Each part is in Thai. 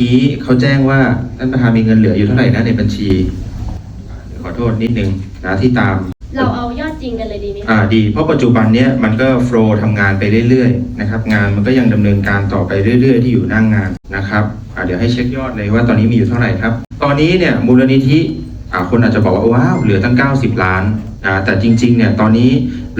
กี้เขาแจ้งว่าท่านประธานมีเงินเหลืออยู่เท่าไหร่นะในบัญชีขอโทษนิดนึงนะที่ตาม เราเอายอดจริงกันเลยดีไหมอ่าคะดี เพราะปัจจุบันเนี้ยมันก็โฟล์ทำงานไปเรื่อยๆนะครับงานมันก็ยังดำเนินการต่อไปเรื่อย ๆ ที่อยู่หน้างงานนะครับอ่าเดี๋ยวให้เช็คยอดเลยว่าตอนนี้มีอยู่เท่าไหร่ครับ ตอนนี้เนี่ยมูลนิธิอ่าคนอาจจะบอกว่าว้าวเหลือตั้ง 90 ล้านอ่าแต่จริงๆเนี่ยตอนนี้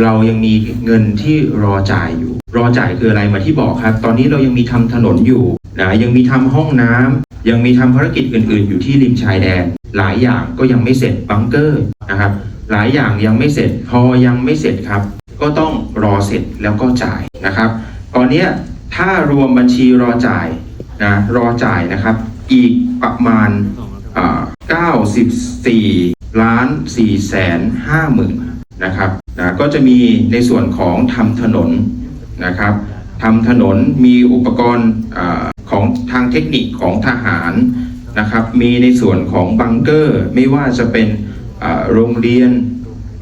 เรายังมีเงินที่รอจ่ายอยู่ รอจ่ายคืออะไรมาที่บอกครับ ตอนนี้เรายังมีทำถนนอยู่นะยังมีทำห้องน้ำยังมีทำภารกิจอื่น ๆ อยู่ที่ริมชายแดน หลายอย่างก็ยังไม่เสร็จบังเกอร์นะครับ หลายอย่างยังไม่เสร็จพอยังไม่เสร็จครับ ก็ต้องรอเสร็จแล้วก็จ่ายนะครับ ตอนนี้ถ้ารวมบัญชีรอจ่ายนะรอจ่ายนะครับ อีกประมาณอ่า94ล้าน4แสน5หมื่นนะครับนะก็จะมีในส่วนของทำถนน นะครับทำถนนมีอุปกรณ์อของทางเทคนิคของทหารนะครับ มีในส่วนของบังเกอร์ ไม่ว่าจะเป็นโรงเรียน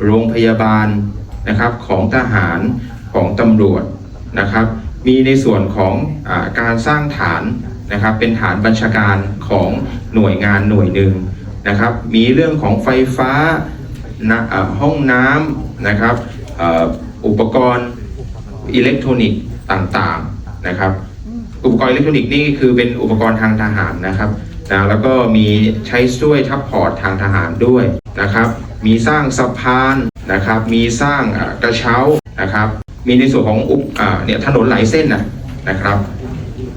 โรงพยาบาลนะครับของทหารของตำรวจนะครับ มีในส่วนของอการสร้างฐานนะครับ เป็นฐานบัญชาการของหน่วยงานหน่วยหนึ่งนะครับ มีเรื่องของไฟฟ้าห้องน้ำนะครับอุปกรณ์ อิเล็กทรอนิกส์ต่างๆนะครับ อุปกรณ์อิเล็กทรอนิกส์นี่คือเป็นอุปกรณ์ทางทหารนะครับนะแล้วก็มีใช้ช่วยทัพพอร์ตทางทหารด้วยนะครับ มีสร้างสะพานนะครับ มีสร้างอ่ากระเช้านะครับ มีในส่วนของอุปอ่าเนี่ยถนนหลายเส้นนะนะครับ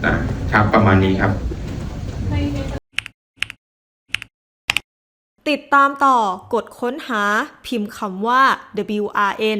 นะครับประมาณนี้ครับ ติดตามต่อกดค้นหาพิมพ์คำว่า WRN